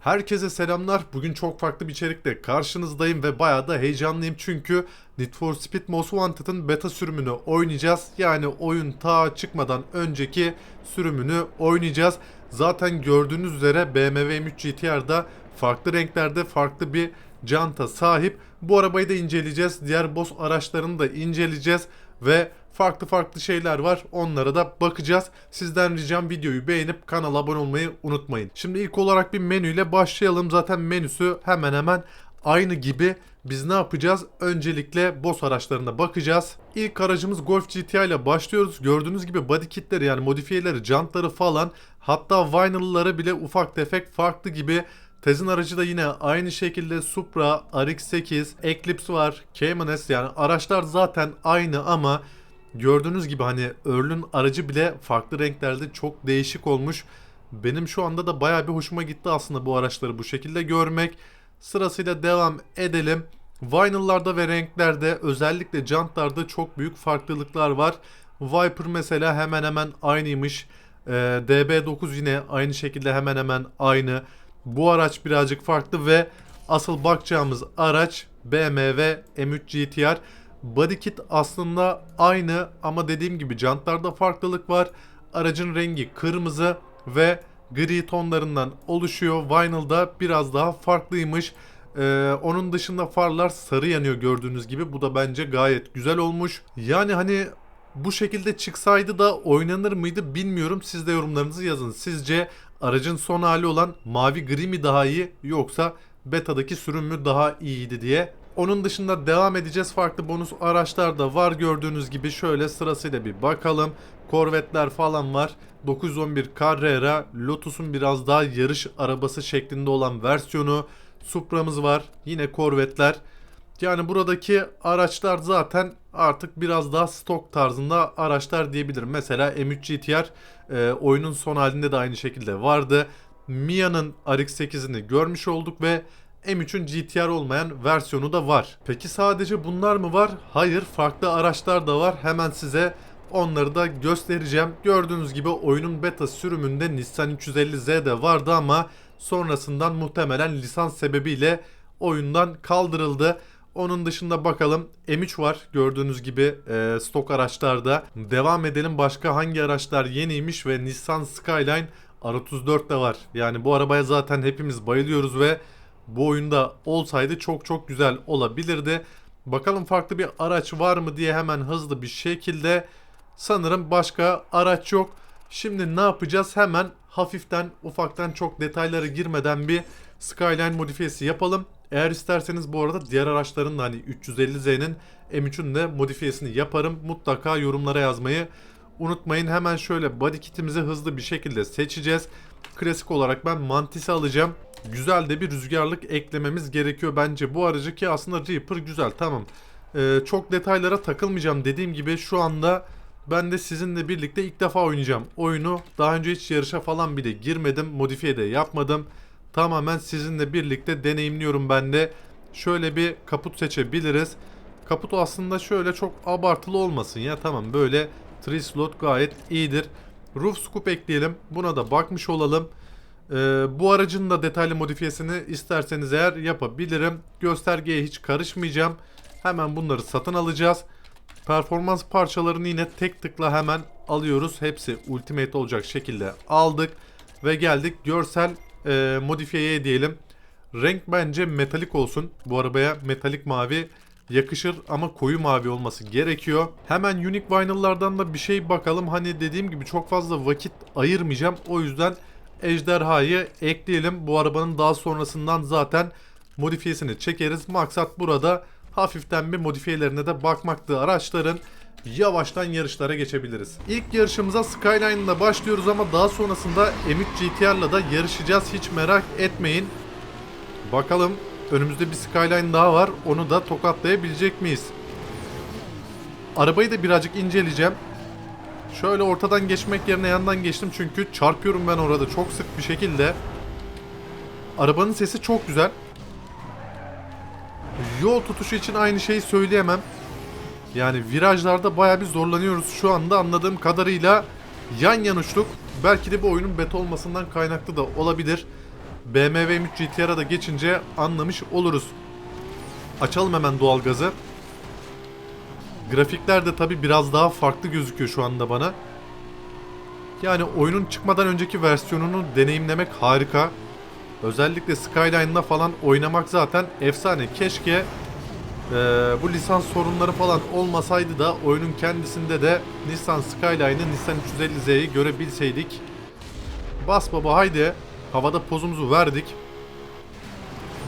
Herkese selamlar. Bugün çok farklı bir içerikle karşınızdayım ve bayağı da heyecanlıyım çünkü Need for Speed Most Wanted'ın beta sürümünü oynayacağız. Yani oyun ta çıkmadan önceki sürümünü oynayacağız. Zaten gördüğünüz üzere BMW M3 GTR'da farklı renklerde farklı bir canta sahip. Bu arabayı da inceleyeceğiz. Diğer boss araçlarını da inceleyeceğiz ve farklı farklı şeyler var. Onlara da bakacağız. Sizden ricam videoyu beğenip kanala abone olmayı unutmayın. Şimdi ilk olarak bir menüyle başlayalım. Zaten menüsü hemen hemen aynı gibi. Biz ne yapacağız? Öncelikle boss araçlarına bakacağız. İlk aracımız Golf GTI ile başlıyoruz. Gördüğünüz gibi body kitleri yani modifiyeleri, jantları falan hatta vinyl'ları bile ufak tefek farklı gibi Tezin aracı da yine aynı şekilde Supra, RX-8, Eclipse var, Cayman S yani araçlar zaten aynı ama gördüğünüz gibi hani Earl'ün aracı bile farklı renklerde çok değişik olmuş. Benim şu anda da baya bir hoşuma gitti aslında bu araçları bu şekilde görmek. Sırasıyla devam edelim. Vinyl'larda ve renklerde özellikle jantlarda çok büyük farklılıklar var. Viper mesela hemen hemen aynıymış. Ee, DB9 yine aynı şekilde hemen hemen aynı. Bu araç birazcık farklı ve asıl bakacağımız araç BMW M3 GTR. Body kit aslında aynı ama dediğim gibi jantlarda farklılık var. Aracın rengi kırmızı ve gri tonlarından oluşuyor. Vinyl'da biraz daha farklıymış. Ee, onun dışında farlar sarı yanıyor gördüğünüz gibi. Bu da bence gayet güzel olmuş. Yani hani bu şekilde çıksaydı da oynanır mıydı bilmiyorum. Siz de yorumlarınızı yazın. Sizce aracın son hali olan mavi gri mi daha iyi yoksa beta'daki sürüm mü daha iyiydi diye. Onun dışında devam edeceğiz. Farklı bonus araçlar da var gördüğünüz gibi. Şöyle sırasıyla bir bakalım. Korvetler falan var. 911 Carrera, Lotus'un biraz daha yarış arabası şeklinde olan versiyonu. Supra'mız var. Yine korvetler. Yani buradaki araçlar zaten artık biraz daha stok tarzında araçlar diyebilirim. Mesela M3 GTR e, oyunun son halinde de aynı şekilde vardı. Mia'nın RX-8'ini görmüş olduk ve M3'ün GTR olmayan versiyonu da var. Peki sadece bunlar mı var? Hayır, farklı araçlar da var. Hemen size onları da göstereceğim. Gördüğünüz gibi oyunun beta sürümünde Nissan 350Z de vardı ama sonrasından muhtemelen lisans sebebiyle oyundan kaldırıldı. Onun dışında bakalım M3 var gördüğünüz gibi e, stok araçlarda. Devam edelim başka hangi araçlar yeniymiş ve Nissan Skyline R34 de var. Yani bu arabaya zaten hepimiz bayılıyoruz ve bu oyunda olsaydı çok çok güzel olabilirdi. Bakalım farklı bir araç var mı diye hemen hızlı bir şekilde sanırım başka araç yok. Şimdi ne yapacağız? Hemen hafiften ufaktan çok detaylara girmeden bir Skyline modifiyesi yapalım. Eğer isterseniz bu arada diğer araçların da hani 350Z'nin M3'ün de modifiyesini yaparım. Mutlaka yorumlara yazmayı unutmayın. Hemen şöyle body kitimizi hızlı bir şekilde seçeceğiz. Klasik olarak ben Mantis'i alacağım. Güzel de bir rüzgarlık eklememiz gerekiyor bence bu aracı ki aslında Reaper güzel tamam. Ee, çok detaylara takılmayacağım dediğim gibi şu anda ben de sizinle birlikte ilk defa oynayacağım oyunu. Daha önce hiç yarışa falan bile girmedim. Modifiye de yapmadım. Tamamen sizinle birlikte deneyimliyorum ben de. Şöyle bir kaput seçebiliriz. Kaput aslında şöyle çok abartılı olmasın ya. Tamam böyle 3 slot gayet iyidir. Roof scoop ekleyelim. Buna da bakmış olalım. Ee, bu aracın da detaylı modifiyesini isterseniz eğer yapabilirim. Göstergeye hiç karışmayacağım. Hemen bunları satın alacağız. Performans parçalarını yine tek tıkla hemen alıyoruz. Hepsi ultimate olacak şekilde aldık. Ve geldik görsel e, modifiyeye diyelim. Renk bence metalik olsun. Bu arabaya metalik mavi yakışır ama koyu mavi olması gerekiyor. Hemen Unique Vinyl'lardan da bir şey bakalım. Hani dediğim gibi çok fazla vakit ayırmayacağım. O yüzden ejderhayı ekleyelim. Bu arabanın daha sonrasından zaten modifiyesini çekeriz. Maksat burada hafiften bir modifiyelerine de bakmaktı araçların. Yavaştan yarışlara geçebiliriz. İlk yarışımıza Skyline'la başlıyoruz ama daha sonrasında M3 GTR'la da yarışacağız. Hiç merak etmeyin. Bakalım önümüzde bir Skyline daha var. Onu da tokatlayabilecek miyiz? Arabayı da birazcık inceleyeceğim. Şöyle ortadan geçmek yerine yandan geçtim çünkü çarpıyorum ben orada çok sık bir şekilde. Arabanın sesi çok güzel. Yol tutuşu için aynı şeyi söyleyemem. Yani virajlarda baya bir zorlanıyoruz şu anda anladığım kadarıyla yan yan uçtuk. Belki de bu oyunun beta olmasından kaynaklı da olabilir. BMW M3 GTR'a da geçince anlamış oluruz. Açalım hemen doğalgazı. Grafikler de tabi biraz daha farklı gözüküyor şu anda bana. Yani oyunun çıkmadan önceki versiyonunu deneyimlemek harika. Özellikle Skyline'la falan oynamak zaten efsane. Keşke eee, bu lisans sorunları falan olmasaydı da oyunun kendisinde de Nissan Skyline'ı Nissan 350Z'yi görebilseydik. Bas baba haydi. Havada pozumuzu verdik.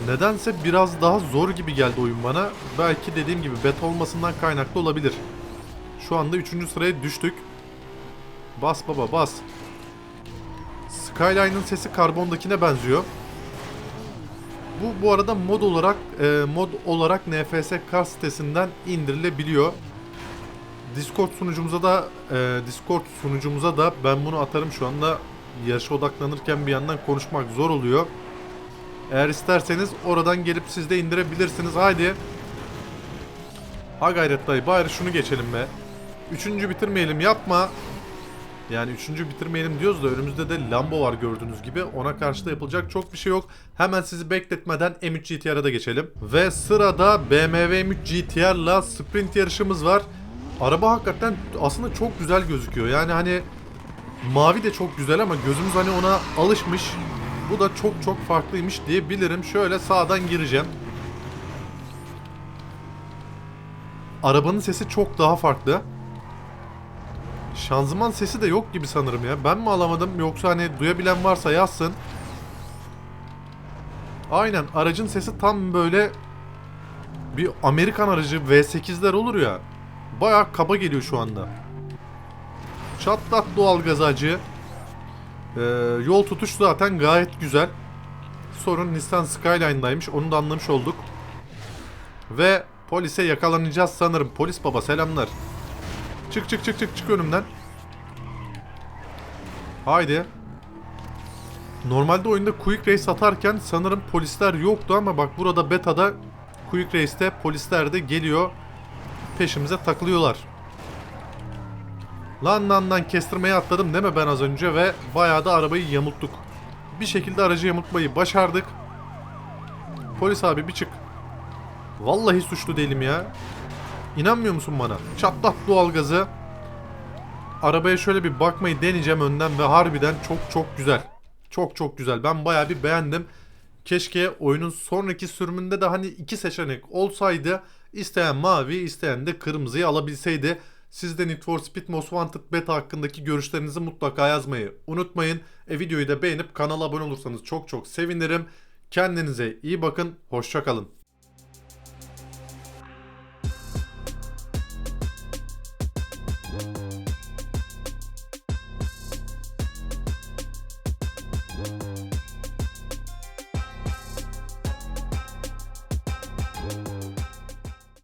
Nedense biraz daha zor gibi geldi oyun bana. Belki dediğim gibi beta olmasından kaynaklı olabilir. Şu anda 3. sıraya düştük. Bas baba bas. Skyline'ın sesi karbondakine benziyor. Bu bu arada mod olarak e, mod olarak NFS Car sitesinden indirilebiliyor. Discord sunucumuza da e, Discord sunucumuza da ben bunu atarım şu anda yarışa odaklanırken bir yandan konuşmak zor oluyor. Eğer isterseniz oradan gelip siz de indirebilirsiniz. Haydi. Ha gayret dayı bari şunu geçelim be. Üçüncü bitirmeyelim yapma. Yani üçüncü bitirmeyelim diyoruz da önümüzde de Lambo var gördüğünüz gibi. Ona karşı da yapılacak çok bir şey yok. Hemen sizi bekletmeden M3 GTR'a da geçelim. Ve sırada BMW M3 GTR'la sprint yarışımız var. Araba hakikaten aslında çok güzel gözüküyor. Yani hani mavi de çok güzel ama gözümüz hani ona alışmış. Bu da çok çok farklıymış diyebilirim. Şöyle sağdan gireceğim. Arabanın sesi çok daha farklı. Şanzıman sesi de yok gibi sanırım ya. Ben mi alamadım yoksa hani duyabilen varsa yazsın. Aynen aracın sesi tam böyle bir Amerikan aracı V8'ler olur ya. Bayağı kaba geliyor şu anda. Çatlat doğalgaz acı. Ee, yol tutuş zaten gayet güzel. Sorun Nissan Skyline'daymış. Onu da anlamış olduk. Ve polise yakalanacağız sanırım. Polis baba selamlar. Çık çık çık çık çık önümden. Haydi. Normalde oyunda Quick Race atarken sanırım polisler yoktu ama bak burada beta'da Quick Race'te polisler de geliyor. Peşimize takılıyorlar. Lan lan lan kestirmeye atladım değil mi ben az önce ve bayağı da arabayı yamulttuk. Bir şekilde aracı yamultmayı başardık. Polis abi bir çık. Vallahi suçlu değilim ya. İnanmıyor musun bana? Çatlat doğalgazı. Arabaya şöyle bir bakmayı deneyeceğim önden ve harbiden çok çok güzel. Çok çok güzel. Ben bayağı bir beğendim. Keşke oyunun sonraki sürümünde de hani iki seçenek olsaydı. İsteyen mavi, isteyen de kırmızıyı alabilseydi. Siz de Need for Speed Most Wanted Beta hakkındaki görüşlerinizi mutlaka yazmayı unutmayın. E videoyu da beğenip kanala abone olursanız çok çok sevinirim. Kendinize iyi bakın, hoşçakalın. Thank